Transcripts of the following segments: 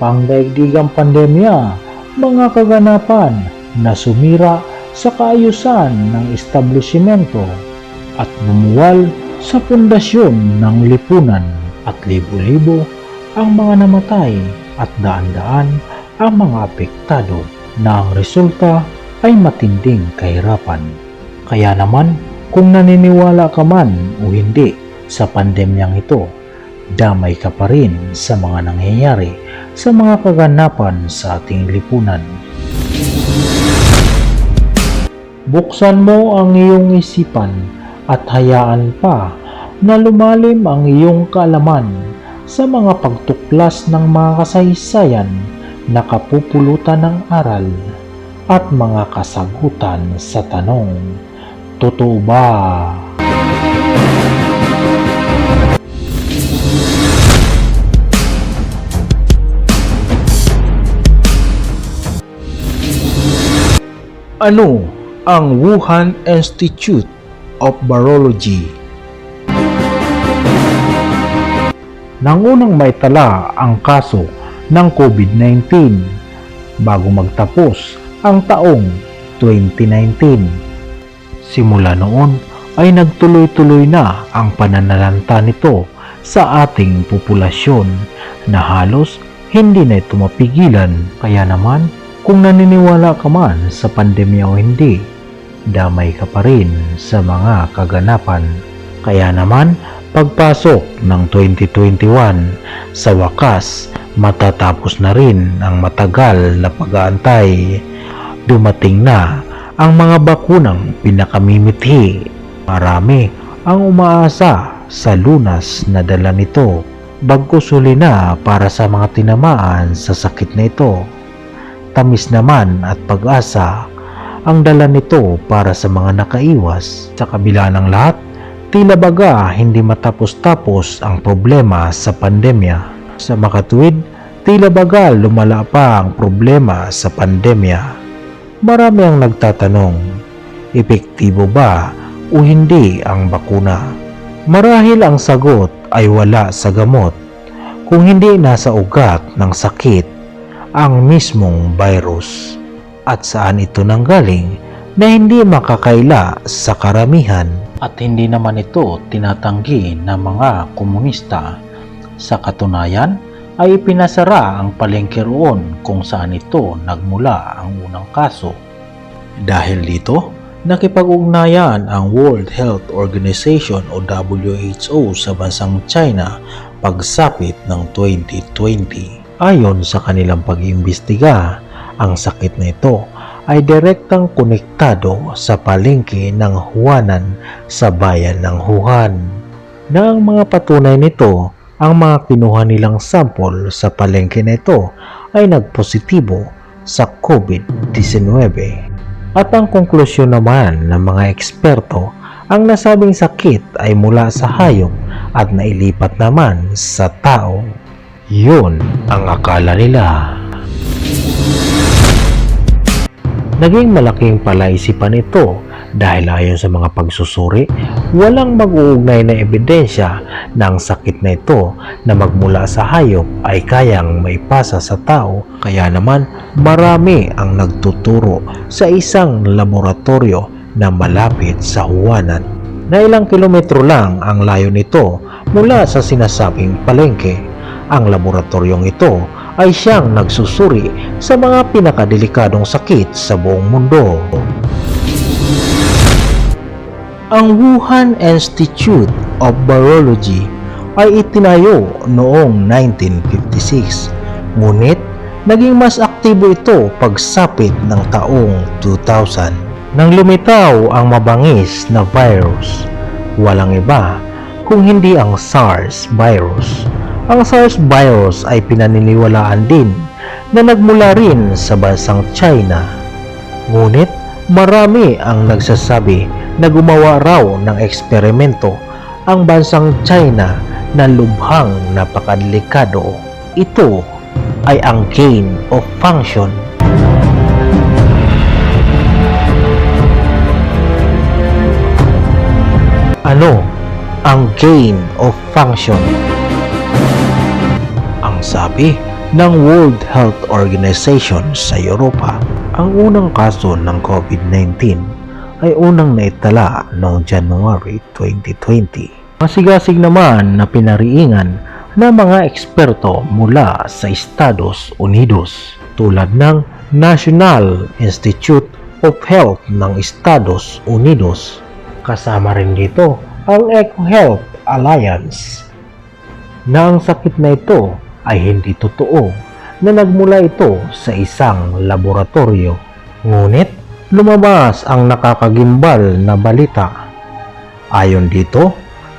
pangdaigdigang pandemya, mga kaganapan na sumira sa kaayusan ng establishmento at bumuwal sa pundasyon ng lipunan at libo-libo ang mga namatay at daan-daan ang mga apektado na ang resulta ay matinding kahirapan. Kaya naman, kung naniniwala ka man o hindi sa pandemyang ito, damay ka pa rin sa mga nangyayari sa mga kaganapan sa ating lipunan. Buksan mo ang iyong isipan at hayaan pa na lumalim ang iyong kaalaman sa mga pagtuklas ng mga kasaysayan na kapupulutan ng aral at mga kasagutan sa tanong, Totoo ba? Ano ang Wuhan Institute of Virology? Nang may tala ang kaso ng COVID-19 bago magtapos ang taong 2019. Simula noon ay nagtuloy-tuloy na ang pananalanta nito sa ating populasyon na halos hindi na ito mapigilan. Kaya naman, kung naniniwala ka man sa pandemya o hindi, damay ka pa rin sa mga kaganapan. Kaya naman, pagpasok ng 2021, sa wakas, matatapos na rin ang matagal na pag-aantay. Dumating na ang mga bakunang pinakamimithi. Marami ang umaasa sa lunas na dala nito. Bagkus huli na para sa mga tinamaan sa sakit na ito. Tamis naman at pag-asa ang dala nito para sa mga nakaiwas. Sa kabila ng lahat, tila baga hindi matapos-tapos ang problema sa pandemya. Sa makatuwid, tila baga lumala pa ang problema sa pandemya. Marami ang nagtatanong, epektibo ba o hindi ang bakuna? Marahil ang sagot ay wala sa gamot kung hindi nasa ugat ng sakit ang mismong virus at saan ito nanggaling na hindi makakaila sa karamihan at hindi naman ito tinatanggi ng mga komunista. Sa katunayan ay pinasara ang palengke roon kung saan ito nagmula ang unang kaso. Dahil dito, nakipag-ugnayan ang World Health Organization o WHO sa bansang China pagsapit ng 2020. Ayon sa kanilang pag-iimbestiga, ang sakit na ito ay direktang konektado sa palengke ng Huanan sa bayan ng Wuhan. Na ang mga patunay nito, ang mga kinuha nilang sample sa palengke na ito ay nagpositibo sa COVID-19. At ang konklusyon naman ng mga eksperto, ang nasabing sakit ay mula sa hayop at nailipat naman sa tao. Yun ang akala nila. Naging malaking palaisipan ito dahil ayon sa mga pagsusuri, walang mag-uugnay na ebidensya na ang sakit na ito na magmula sa hayop ay kayang maipasa sa tao. Kaya naman marami ang nagtuturo sa isang laboratorio na malapit sa Huwanan na ilang kilometro lang ang layo nito mula sa sinasabing palengke. Ang laboratoryong ito ay siyang nagsusuri sa mga pinakadelikadong sakit sa buong mundo. Ang Wuhan Institute of Virology ay itinayo noong 1956, ngunit naging mas aktibo ito pagsapit ng taong 2000. Nang lumitaw ang mabangis na virus, walang iba kung hindi ang SARS virus. Ang SARS virus ay pinaniniwalaan din na nagmula rin sa bansang China. Ngunit marami ang nagsasabi na gumawa raw ng eksperimento ang bansang China na lubhang napakadelikado. Ito ay ang gain of function. Ano ang gain of function? Ang sabi, ng World Health Organization sa Europa. Ang unang kaso ng COVID-19 ay unang naitala noong January 2020. Masigasig naman na pinariingan ng mga eksperto mula sa Estados Unidos tulad ng National Institute of Health ng Estados Unidos. Kasama rin dito ang EcoHealth Alliance na ang sakit na ito ay hindi totoo na nagmula ito sa isang laboratorio. Ngunit lumabas ang nakakagimbal na balita. Ayon dito,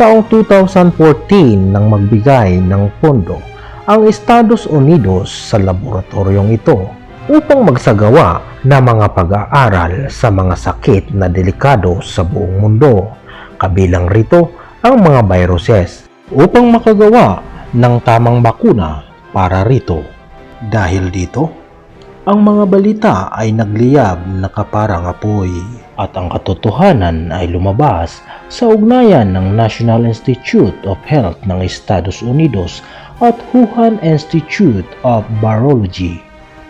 taong 2014 nang magbigay ng pondo ang Estados Unidos sa laboratoryong ito upang magsagawa ng mga pag-aaral sa mga sakit na delikado sa buong mundo. Kabilang rito ang mga viruses upang makagawa ng tamang bakuna para rito. Dahil dito, ang mga balita ay nagliyab na kaparang apoy at ang katotohanan ay lumabas sa ugnayan ng National Institute of Health ng Estados Unidos at Wuhan Institute of Virology.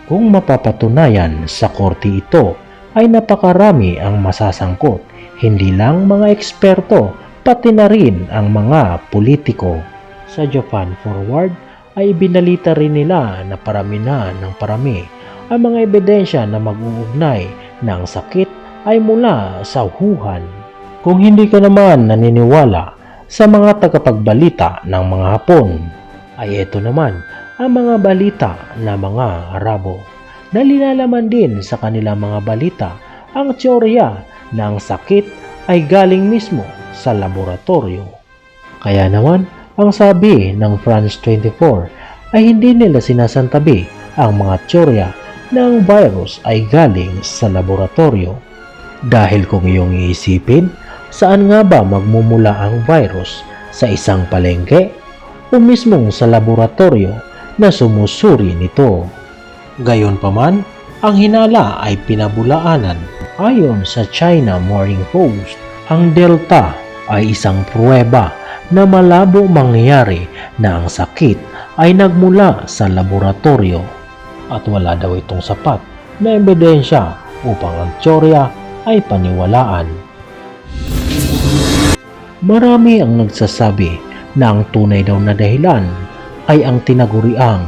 Kung mapapatunayan sa korte ito ay napakarami ang masasangkot, hindi lang mga eksperto, pati na rin ang mga politiko. Sa Japan Forward ay binalita rin nila na parami na ng parami ang mga ebidensya na mag-uugnay na ang sakit ay mula sa Wuhan. Kung hindi ka naman naniniwala sa mga tagapagbalita ng mga Hapon, ay ito naman ang mga balita na mga Arabo na linalaman din sa kanilang mga balita ang teorya na ang sakit ay galing mismo sa laboratorio. Kaya naman, ang sabi ng France 24 ay hindi nila sinasantabi ang mga teorya na virus ay galing sa laboratorio. Dahil kung iyong iisipin, saan nga ba magmumula ang virus? Sa isang palengke o mismong sa laboratorio na sumusuri nito? Gayon pa man, ang hinala ay pinabulaanan. Ayon sa China Morning Post, ang Delta ay isang pruweba na malabo mangyayari na ang sakit ay nagmula sa laboratorio at wala daw itong sapat na ebidensya upang ang teorya ay paniwalaan. Marami ang nagsasabi na ang tunay daw na dahilan ay ang tinaguriang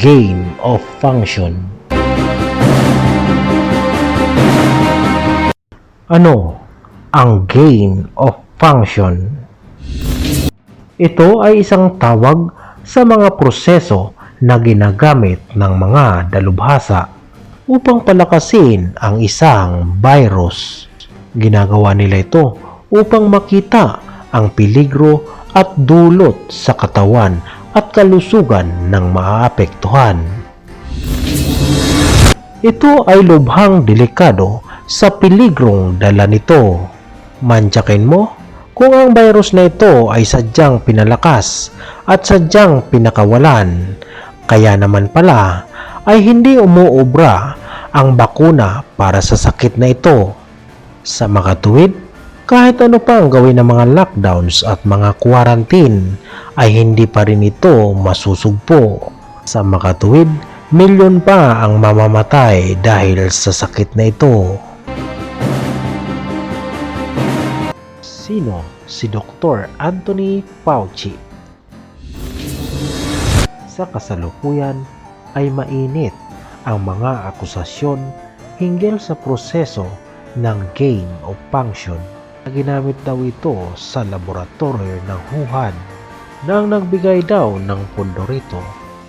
gain of function. Ano ang gain of function? Ito ay isang tawag sa mga proseso na ginagamit ng mga dalubhasa upang palakasin ang isang virus. Ginagawa nila ito upang makita ang peligro at dulot sa katawan at kalusugan ng maaapektuhan. Ito ay lubhang delikado sa peligrong dala nito. Mantsakin mo kung ang virus na ito ay sadyang pinalakas at sadyang pinakawalan. Kaya naman pala ay hindi umuobra ang bakuna para sa sakit na ito. Sa makatuwid, kahit ano pa ang gawin ng mga lockdowns at mga quarantine ay hindi pa rin ito masusugpo. Sa makatuwid, milyon pa ang mamamatay dahil sa sakit na ito. Sino si Dr. Anthony Fauci? Sa kasalukuyan ay mainit ang mga akusasyon hinggil sa proseso ng gain of function na ginamit daw ito sa laboratorio ng Wuhan. Nang nagbigay daw ng pondo rito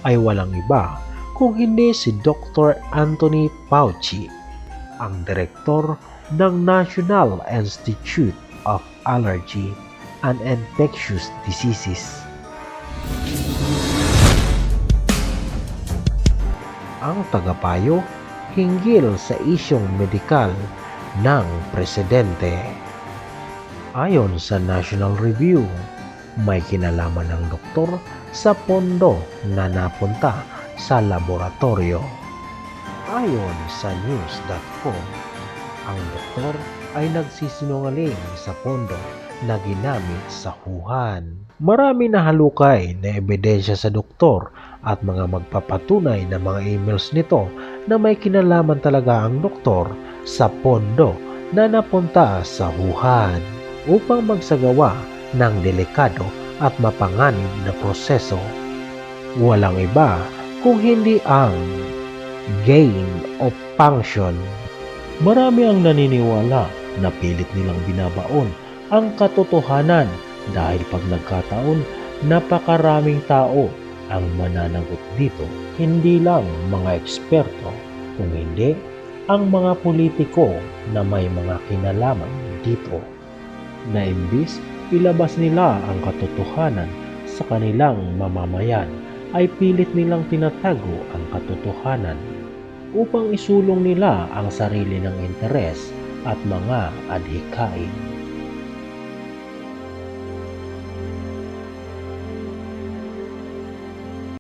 ay walang iba kung hindi si Dr. Anthony Fauci, ang direktor ng National Institute of Allergy and Infectious Diseases. ang tagapayo hinggil sa isyong medikal ng presidente. Ayon sa National Review, may kinalaman ng doktor sa pondo na napunta sa laboratorio. Ayon sa news.com, ang doktor ay nagsisinungaling sa pondo na ginamit sa Wuhan. Marami na halukay na ebidensya sa doktor at mga magpapatunay na mga emails nito na may kinalaman talaga ang doktor sa pondo na napunta sa Wuhan upang magsagawa ng delikado at mapanganib na proseso. Walang iba kung hindi ang gain of function. Marami ang naniniwala na pilit nilang binabaon ang katotohanan dahil pag nagkataon, napakaraming tao ang mananagot dito. Hindi lang mga eksperto, kung hindi ang mga politiko na may mga kinalaman dito. Na imbis ilabas nila ang katotohanan sa kanilang mamamayan ay pilit nilang tinatago ang katotohanan upang isulong nila ang sarili ng interes at mga adhikain.